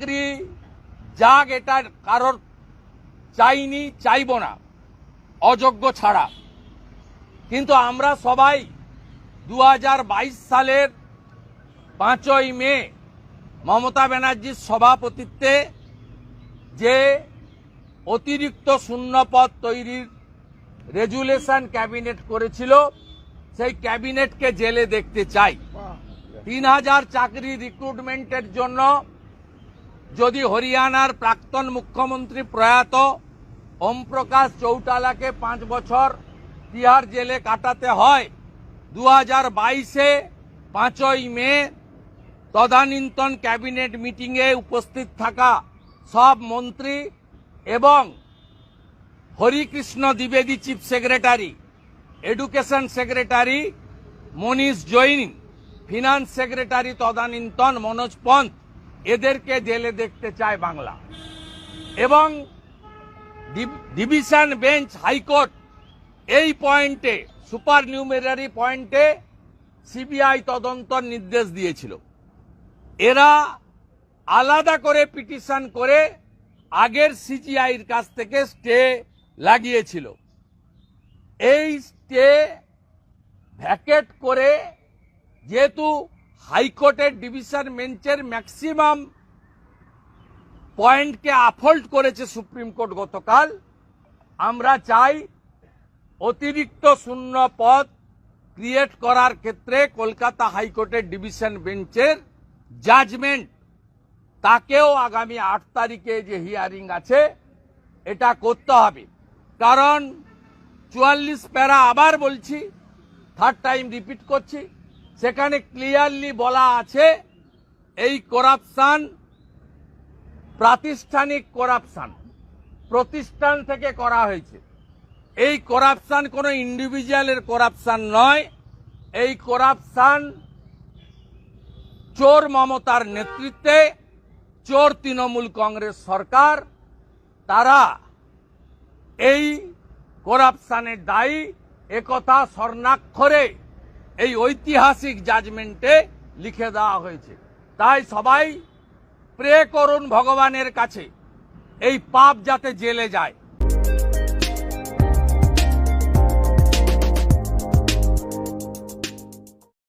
চাকরি যাক এটা কারোর চাইনি চাইব না অযোগ্য ছাড়া। কিন্তু আমরা সবাই দু হাজার বাইশ সালের পাঁচই মে মমতা ব্যানার্জির সভাপতিত্বে যে অতিরিক্ত শূন্যপদ তৈরির রেজুলেশন ক্যাবিনেট করেছিল সেই ক্যাবিনেটকে জেলে দেখতে চাই। তিন হাজার চাকরি রিক্রুটমেন্টের জন্য যদি হরিয়ানার প্রাক্তন মুখ্যমন্ত্রী প্রয়াত ওম প্রকাশ চৌটালাকে পাঁচ বছর তিহার জেলে কাটাতে হয় দু হাজার বাইশে পাঁচই মে তদানীন্তন ক্যাবিনেট মিটিংয়ে উপস্থিত থাকা সব মন্ত্রী এবং Harikrishna দ্বিবেদী chief secretary, education secretary Manish Jain, finance secretary তদানীন্তন মনোজ পন্থ এদেরকে জেলে দেখতে চায় বাংলা। এবং ডিভিশন বেঞ্চ হাইকোর্ট এই পয়েন্টে, সুপার নিউমেরারি পয়েন্টে সিবিআই তদন্তর নির্দেশ দিয়েছিল। এরা আলাদা করে পিটিশন করে আগের সিজিআইয়ের কাছ থেকে স্টে লাগিয়েছিল। এই স্টে ভ্যাকেট করে যেহেতু হাইকোর্টের ডিভিশন বেঞ্চের ম্যাক্সিমাম পয়েন্টকে আফল্ট করেছে সুপ্রিম কোর্ট গতকাল। আমরা চাই অতিরিক্ত শূন্য পদ ক্রিয়েট করার ক্ষেত্রে কলকাতা হাইকোর্টের ডিভিশন বেঞ্চের জাজমেন্ট, তাকেও আগামী আট তারিখে যে হিয়ারিং আছে, এটা করতে হবে। কারণ চুয়াল্লিশ প্যারা আবার বলছি থার্ড টাইম রিপিট করছি। সেখানে ক্লিয়ারলি বলা আছে এই করাপশন, প্রাতিষ্ঠানিক করাপশন, প্রতিষ্ঠান থেকে করা হয়েছে। এই করাপশন কোনো ইন্ডিভিজুয়ালের করাপশন নয়। এই করাপশন চোর মমতার নেতৃত্বে, চোর তৃণমূল কংগ্রেস সরকার, তারা এই করাপশনের দায়ী, একথা স্বর্ণাক্ষরে এই ঐতিহাসিক জাজমেন্টে লিখে দেওয়া হয়েছে। তাই সবাই প্রে করুন ভগবানের কাছে। এই পাপ যাতে জেলে যায়।